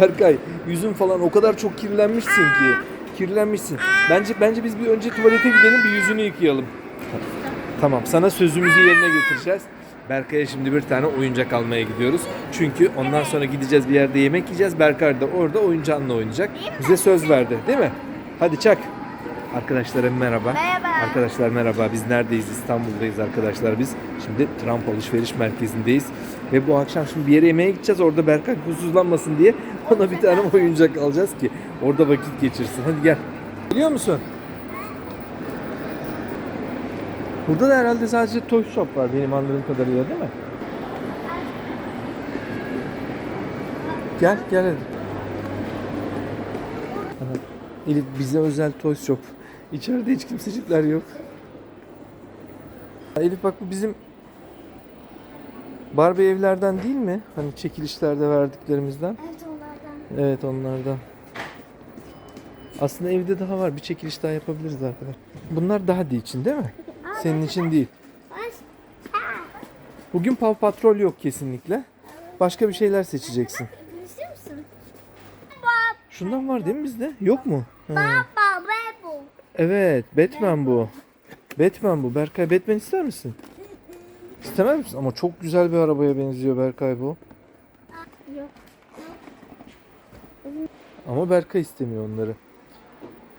Berkay yüzün falan o kadar çok kirlenmişsin ki. Kirlenmişsin. Bence bence biz bir önce tuvalete gidelim bir yüzünü yıkayalım. Tamam sana sözümüzü yerine getireceğiz. Berkay'a şimdi bir tane oyuncak almaya gidiyoruz. Çünkü ondan sonra gideceğiz bir yerde yemek yiyeceğiz. Berkay da orada oyuncağınla oynayacak. Bize söz verdi değil mi? Hadi çak. Arkadaşlara merhaba. Merhaba. Arkadaşlar merhaba. Biz neredeyiz? İstanbul'dayız arkadaşlar biz. Şimdi Trump alışveriş merkezindeyiz. Ve bu akşam şimdi bir yere yemeğe gideceğiz. Orada Berkay huysuzlanmasın diye ona bir tane oyuncak alacağız ki orada vakit geçirsin. Hadi gel. Biliyor musun? Burada da herhalde sadece Toy Shop var benim anladığım kadarıyla değil mi? Gel gel hadi. Elif bize özel Toy Shop. İçeride hiç kimsecikler yok. Elif bak bu bizim Barbie evlerden değil mi? Hani çekilişlerde verdiklerimizden. Evet onlardan. Evet onlardan. Aslında evde daha var. Bir çekiliş daha yapabiliriz arkadaşlar. Bunlar daha değil için değil mi? Senin için değil. Bugün Paw Patrol yok kesinlikle. Başka bir şeyler seçeceksin. Şundan var değil mi bizde? Yok mu? Baba. Evet, Batman bu. Batman bu. Berkay Batman ister misin? İstemez misin? Ama çok güzel bir arabaya benziyor Berkay bu. Yok. Ama Berkay istemiyor onları.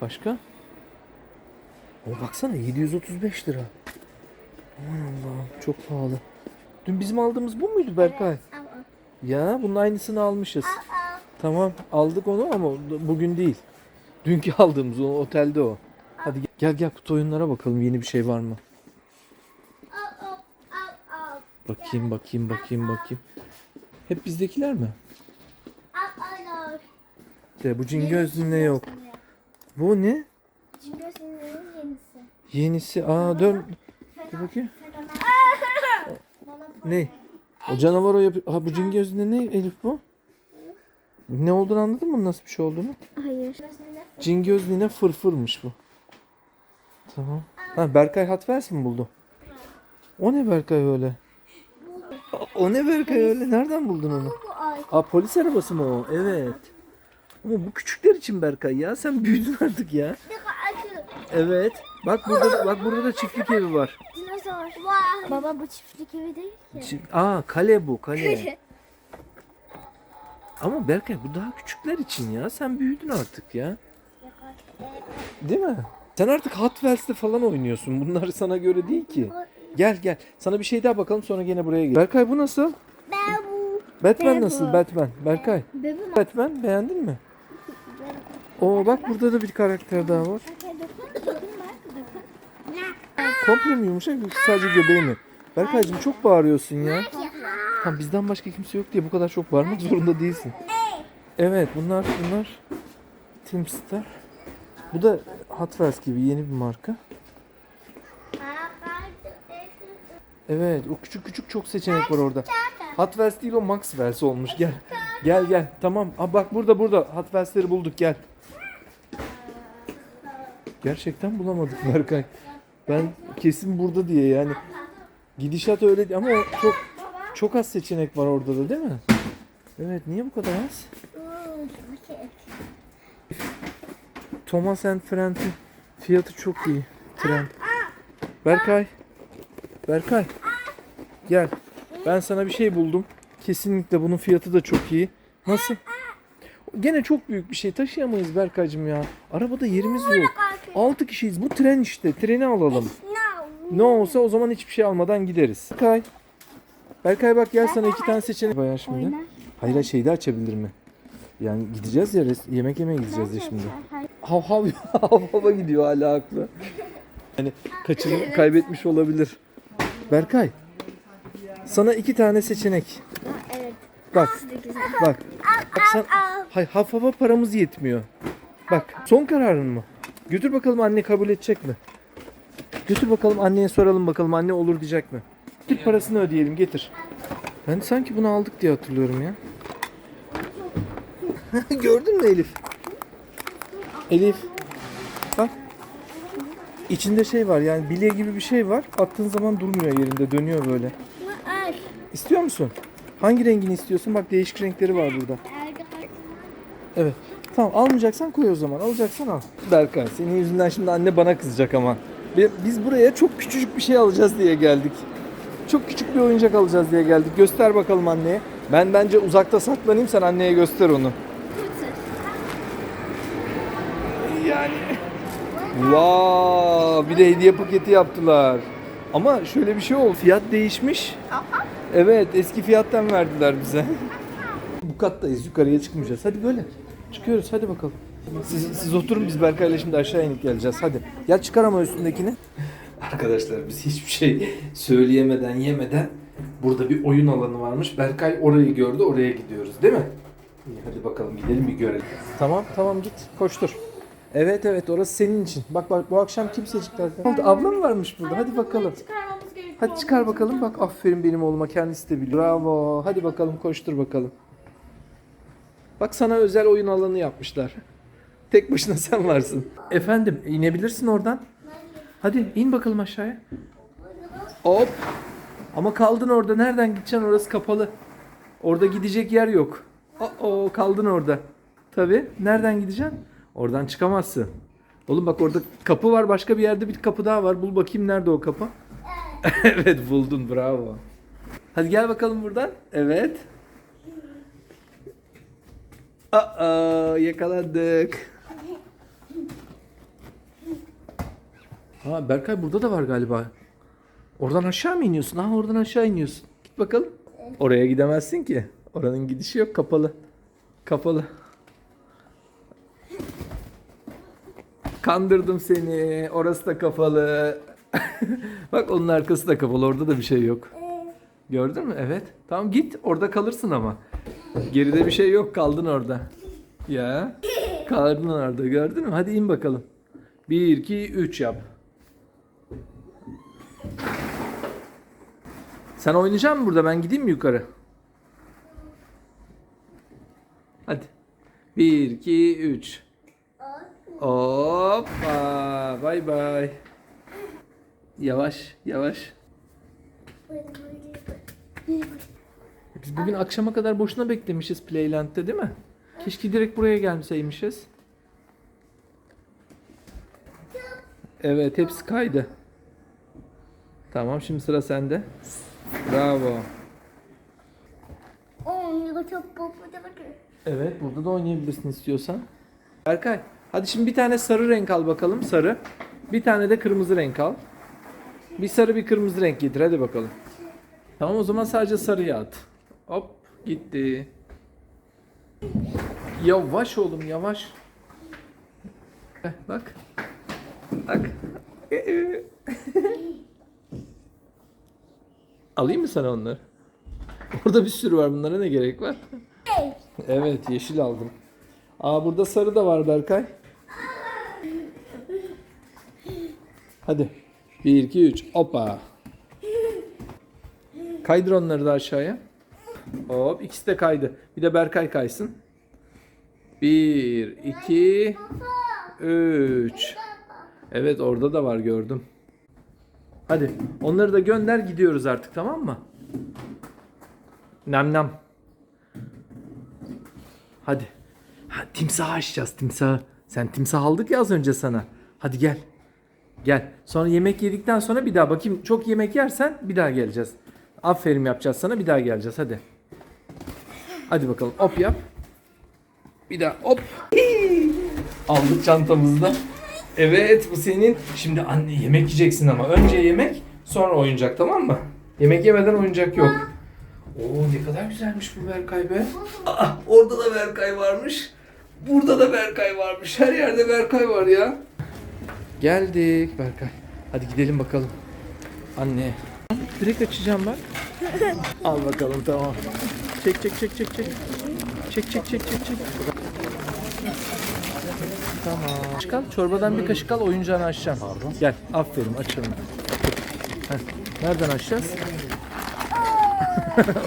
Başka? Ama baksana 735 lira. Aman Allah'ım çok pahalı. Dün bizim aldığımız bu muydu Berkay? Ya bunun aynısını almışız. Al. Tamam aldık onu ama bugün değil. Dünkü aldığımız o otelde o. Hadi gel gel, gel kutu oyunlara bakalım yeni bir şey var mı? Bakayım bakayım bakayım bakayım. Hep bizdekiler mi? De bu cin gözlüğünde yok. Bu ne? Çünkü senin yenisi. Yenisi. Aa dön. Dur bakayım. Ne? O canavar o yapıyor. Ha bu cin gözlüğünde ne Elif bu? Ne olduğunu anladın mı? Nasıl bir şey olduğunu? Hayır. Cin gözlüğüne fırfırmış bu. Tamam. Ha Berkay Hatvers mi buldu? O ne Berkay öyle? O ne Berkay öyle? Nereden buldun onu? Bu ay. Aa polis arabası mı o? Evet. Ama bu küçükler için Berkay ya. Sen büyüdün artık ya. Evet. Bak burada da, bak burada da çiftlik evi var. Dinozor. Baba bu çiftlik evi değil ki. Çi- Aa kale bu kale. Ama Berkay bu daha küçükler için ya. Sen büyüdün artık ya. Değil mi? Sen artık Hot Wheels'te falan oynuyorsun. Bunlar sana göre değil ki. Gel gel. Sana bir şey daha bakalım sonra gene buraya gel. Berkay bu nasıl? Ben bu. Batman Ben nasıl? Batman. Berkay. Bebim. Batman beğendin mi? Oo bak burada da bir karakter daha var. Komple mi yumuşak yoksa sadece göbeği mi? Berkaycığım çok bağırıyorsun ya. Ha, bizden başka kimse yok diye bu kadar çok bağırmak zorunda değilsin. Evet bunlar bunlar Teamstar. Bu da Hot gibi yeni bir marka. Evet o küçük küçük çok seçenek var orada. Hot değil o Max olmuş gel. Gel gel tamam. Aa, bak burada burada Hot bulduk gel. Gerçekten bulamadık Berkay. Ben kesin burada diye yani. Gidişat öyle ama çok çok az seçenek var orada da değil mi? Evet niye bu kadar az? Thomas and Friend'in fiyatı çok iyi. Trend. Berkay. Berkay. Gel. Ben sana bir şey buldum. Kesinlikle bunun fiyatı da çok iyi. Nasıl? Gene çok büyük bir şey taşıyamayız Berkaycığım ya. Arabada yerimiz yok. 6 kişiyiz. Bu tren işte. Treni alalım. Ne olsa o zaman hiçbir şey almadan gideriz. Berkay. Berkay bak gel sana iki tane seçenek bayağı şimdi. Hayır şeyde açabilir mi? Yani gideceğiz ya res- yemek yemeye gideceğiz ya şimdi. Hav hav hav hava gidiyor hala aklı. Yani kaçırı kaybetmiş olabilir. Berkay. Sana iki tane seçenek. Evet. Bak. Bak. Bak sen hay hav hava paramız yetmiyor. Bak son kararın mı? Götür bakalım anne kabul edecek mi? Götür bakalım anneye soralım bakalım anne olur diyecek mi? Git parasını ödeyelim getir. Ben sanki bunu aldık diye hatırlıyorum ya. Gördün mü Elif? Elif. Bak. İçinde şey var yani bilye gibi bir şey var. Attığın zaman durmuyor yerinde dönüyor böyle. İstiyor musun? Hangi rengini istiyorsun? Bak değişik renkleri var burada. Evet. Tamam almayacaksan koy o zaman. Alacaksan al. Berkay senin yüzünden şimdi anne bana kızacak ama. Bi- Biz buraya çok küçücük bir şey alacağız diye geldik. Çok küçük bir oyuncak alacağız diye geldik. Göster bakalım anneye. Ben bence uzakta saklanayım sen anneye göster onu. Yani. Vaa, bir de hediye paketi yaptılar. Ama şöyle bir şey oldu. Fiyat değişmiş. Evet, eski fiyattan verdiler bize. Bu kattayız, yukarıya çıkmayacağız. Hadi böyle. Çıkıyoruz, hadi bakalım. Siz, siz oturun, biz Berkay'la şimdi aşağı inip geleceğiz. Hadi. Gel çıkar ama üstündekini. Arkadaşlar biz hiçbir şey söyleyemeden, yemeden burada bir oyun alanı varmış. Berkay orayı gördü, oraya gidiyoruz değil mi? İyi, hadi bakalım gidelim bir görelim. Tamam, tamam git, koştur. Evet evet orası senin için. Bak bak bu akşam kimsecikler. Abla mı varmış burada? Hadi bakalım. Çıkarmamız gerekiyor. Hadi çıkar bakalım. Bak aferin benim oğluma kendisi de biliyor. Bravo. Hadi bakalım koştur bakalım. Bak sana özel oyun alanı yapmışlar. Tek başına sen varsın. Efendim inebilirsin oradan. Hadi in bakalım aşağıya. Hop. Ama kaldın orada. Nereden gideceksin? Orası kapalı. Orada gidecek yer yok. Oo kaldın orada. Tabii. Nereden gideceksin? Oradan çıkamazsın. Oğlum bak orada kapı var. Başka bir yerde bir kapı daha var. Bul bakayım nerede o kapı. evet buldun bravo. Hadi gel bakalım buradan. Evet. Aa yakalandık. Ha Berkay burada da var galiba. Oradan aşağı mı iniyorsun? Ha oradan aşağı iniyorsun. Git bakalım. Oraya gidemezsin ki. Oranın gidişi yok kapalı. Kapalı. Kandırdım seni. Orası da kapalı. Bak onun arkası da kapalı. Orada da bir şey yok. Gördün mü? Evet. Tamam git. Orada kalırsın ama. Geride bir şey yok. Kaldın orada. Ya. Kaldın orada. Gördün mü? Hadi in bakalım. 1, 2, 3 yap. Sen oynayacak mısın burada? Ben gideyim mi yukarı? Hadi. 1, 2, 3. Hoppa. Bay bay. Yavaş yavaş. Biz bugün akşama kadar boşuna beklemişiz Playland'de değil mi? Keşke direkt buraya gelmeseymişiz. Evet hepsi kaydı. Tamam şimdi sıra sende. Bravo. Evet burada da oynayabilirsin istiyorsan. Berkay hadi şimdi bir tane sarı renk al bakalım, sarı. Bir tane de kırmızı renk al. Bir sarı bir kırmızı renk getir, hadi bakalım. Tamam o zaman sadece sarıyı at. Hop, gitti. Yavaş oğlum, yavaş. Heh, bak. Bak. Alayım mı sana onları? Orada bir sürü var, bunlara ne gerek var? Evet yeşil aldım. Aa burada sarı da var Berkay. Hadi. 1 2 3 hoppa. Kaydır onları da aşağıya. Hop ikisi de kaydı. Bir de Berkay kaysın. 1 2 3 Evet orada da var gördüm. Hadi onları da gönder gidiyoruz artık tamam mı? Nem nem. Hadi. Ha, timsah açacağız timsahı. Sen timsah aldık ya az önce sana. Hadi gel. Gel. Sonra yemek yedikten sonra bir daha bakayım. Çok yemek yersen bir daha geleceğiz. Aferin yapacağız sana bir daha geleceğiz hadi. Hadi bakalım hop yap. Bir daha hop. Aldık çantamızda. Evet bu senin. Şimdi anne yemek yiyeceksin ama. Önce yemek sonra oyuncak tamam mı? Yemek yemeden oyuncak yok. Oo ne kadar güzelmiş bu Berkay be. Aa, orada da Berkay varmış. Burada da Berkay varmış. Her yerde Berkay var ya. Geldik Berkay. Hadi gidelim bakalım. Anne. Direkt açacağım bak. Al bakalım tamam. Çek çek çek çek çek. Çek çek çek çek çek. Tamam. Kaşık al. Çorbadan bir kaşık al oyuncağını açacağım. Gel. Aferin açalım. Heh, Nereden açacağız?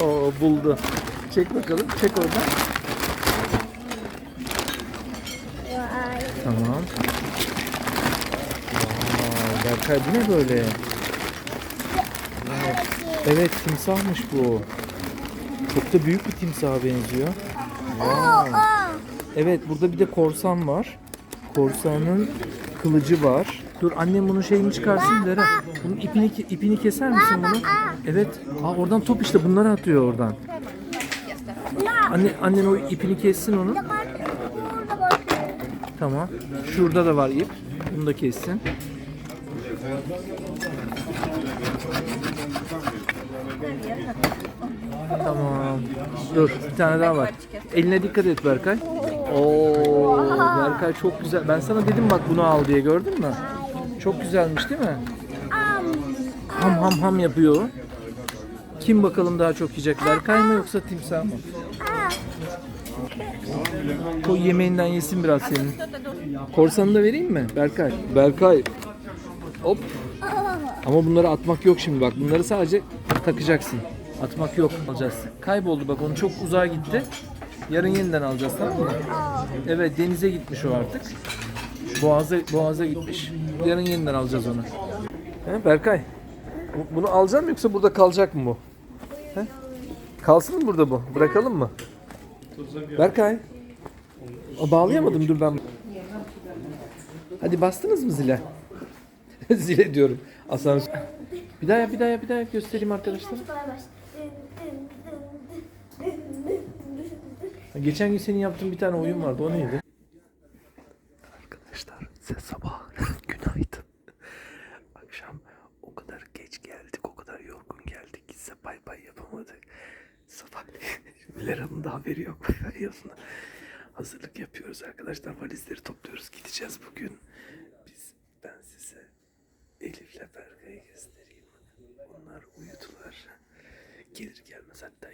o buldu. Çek bakalım. Çek oradan. Berkay bu ne böyle? Evet timsahmış bu. Çok da büyük bir timsaha benziyor. Vay. Evet burada bir de korsan var. Korsanın kılıcı var. Dur annem bunun şeyini çıkarsın Dere. Bunun ipini ipini keser misin bunu? Evet. Aa oradan top işte bunları atıyor oradan. Anne annen o ipini kessin onu. Tamam. Şurada da var ip. Bunu da kessin. Tamam. Dur bir tane daha var. Eline dikkat et Berkay. Oo, Berkay çok güzel. Ben sana dedim bak bunu al diye gördün mü? Çok güzelmiş değil mi? Ham ham ham yapıyor. o. Kim bakalım daha çok yiyecek? Berkay mı yoksa timsah mı? Koy yemeğinden yesin biraz senin. Korsanı da vereyim mi Berkay? Berkay. Hop. Ama bunları atmak yok şimdi bak. Bunları sadece takacaksın. Atmak yok. Alacağız. Kayboldu bak onu çok uzağa gitti. Yarın yeniden alacağız tamam mı? Evet denize gitmiş o artık. Boğaza, boğaza gitmiş. Yarın yeniden alacağız onu. He, Berkay. bu- Bunu alacak mı yoksa burada kalacak mı bu? He? Kalsın mı burada bu? Bırakalım mı? Berkay. Bağlayamadım dur ben. Hadi bastınız mı zile? zile diyorum. Asansör. Bir daha yap, bir daha yap, bir daha yap. göstereyim arkadaşlar. Geçen gün senin yaptığın bir tane oyun vardı. O neydi? Arkadaşlar size sabah günaydın. Akşam o kadar geç geldik, o kadar yorgun geldik ki size bay bay yapamadık. Sabah Lera'nın da haberi yok bay bay yapın. Hazırlık yapıyoruz arkadaşlar. Valizleri topluyoruz. Gideceğiz bugün. Center.